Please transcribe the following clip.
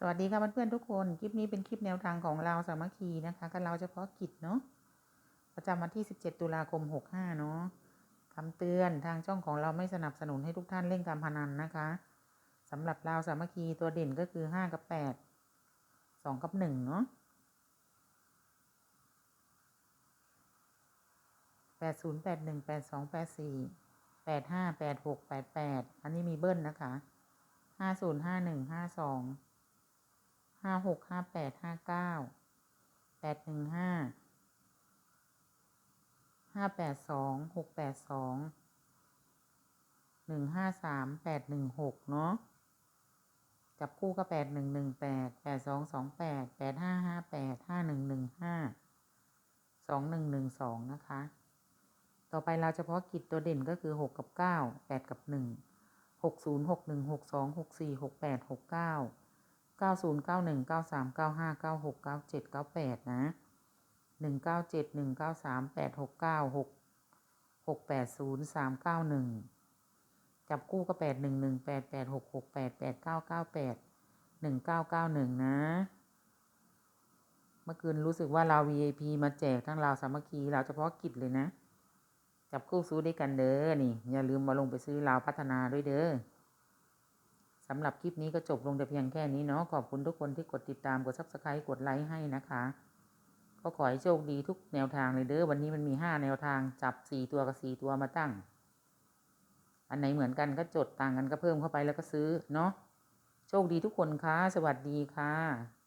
สวัสดีค่ะเพื่อนๆทุกคน คลิปนี้เป็นคลิปแนวทางของเราสามัคคีนะคะกับเราเฉพาะกิจเนาะประจำวันที่ 17 ตุลาคม 65 เนาะคำเตือนทางช่องของเราไม่สนับสนุนให้ทุกท่านเล่นการพนันนะคะสำหรับเราสามัคคีตัวเด่นก็คือ 5 กับ 8 2 กับ 1 เนาะแปดศูนย์แปดหนึ่งแปดสองแปดสี่แปดห้าแปดหกแปดแปดอันนี้มีเบิ้ลนะคะห้าศูนย์ห้าหนึ่งห้าสอง ห้าหกห้าแปดห้าเก้าแปดหนึ่งห้าห้าแปดสองหกแปดสองหนึ่งห้าสามแปดหนึ่งหกเนาะจับคู่ก็แปดหนึ่งหนึ่งแปดแปดสองสองแปดแปดห้าห้าแปดห้าหนึ่งหนึ่งห้าสองหนึ่งหนึ่งสองนะคะ ต่อไปเราเฉพาะกิจตัวเด่นก็คือหกกับเก้าแปดกับหนึ่งหกศูนย์หกหนึ่งหกสองหกสี่หกแปดหกเก้า เก้าศูนย์เก้าหนึ่งเก้าสามเก้าห้าเก้าหกเก้าเจ็ดเก้าแปดนะหนึ่งเก้าเจ็ดหนึ่งเก้าสามแปดหกเก้าหกหกแปดศูนย์สามเก้าหนึ่งจับคู่ก็แปดหนึ่งหนึ่งแปดแปดหกหกแปดแปดเก้าเก้าแปดหนึ่งเก้าเก้าหนึ่งนะ เมื่อคืนรู้สึกว่าเรา VIP มาแจกทั้งเราสามัคคีเราเฉพาะกิจเลยนะ จับคู่ซื้อด้วยกันเด้อนี่ อย่าลืมมาลงไปซื้อลาวพัฒนาด้วยเด้อ สำหรับคลิปนี้ก็จบลงแต่เพียงแค่นี้เนาะขอบคุณทุกคนที่กดติดตามกด subscribe กดไลค์ให้นะคะ ก็ขอให้โชคดีทุกแนวทางเลยเด้อวันนี้มันมีห้าแนวทางจับสี่ตัวกับสี่ตัวมาตั้ง อันไหนเหมือนกันก็จดต่างกันก็เพิ่มเข้าไปแล้วก็ซื้อเนาะโชคดีทุกคนค่ะสวัสดีค่ะ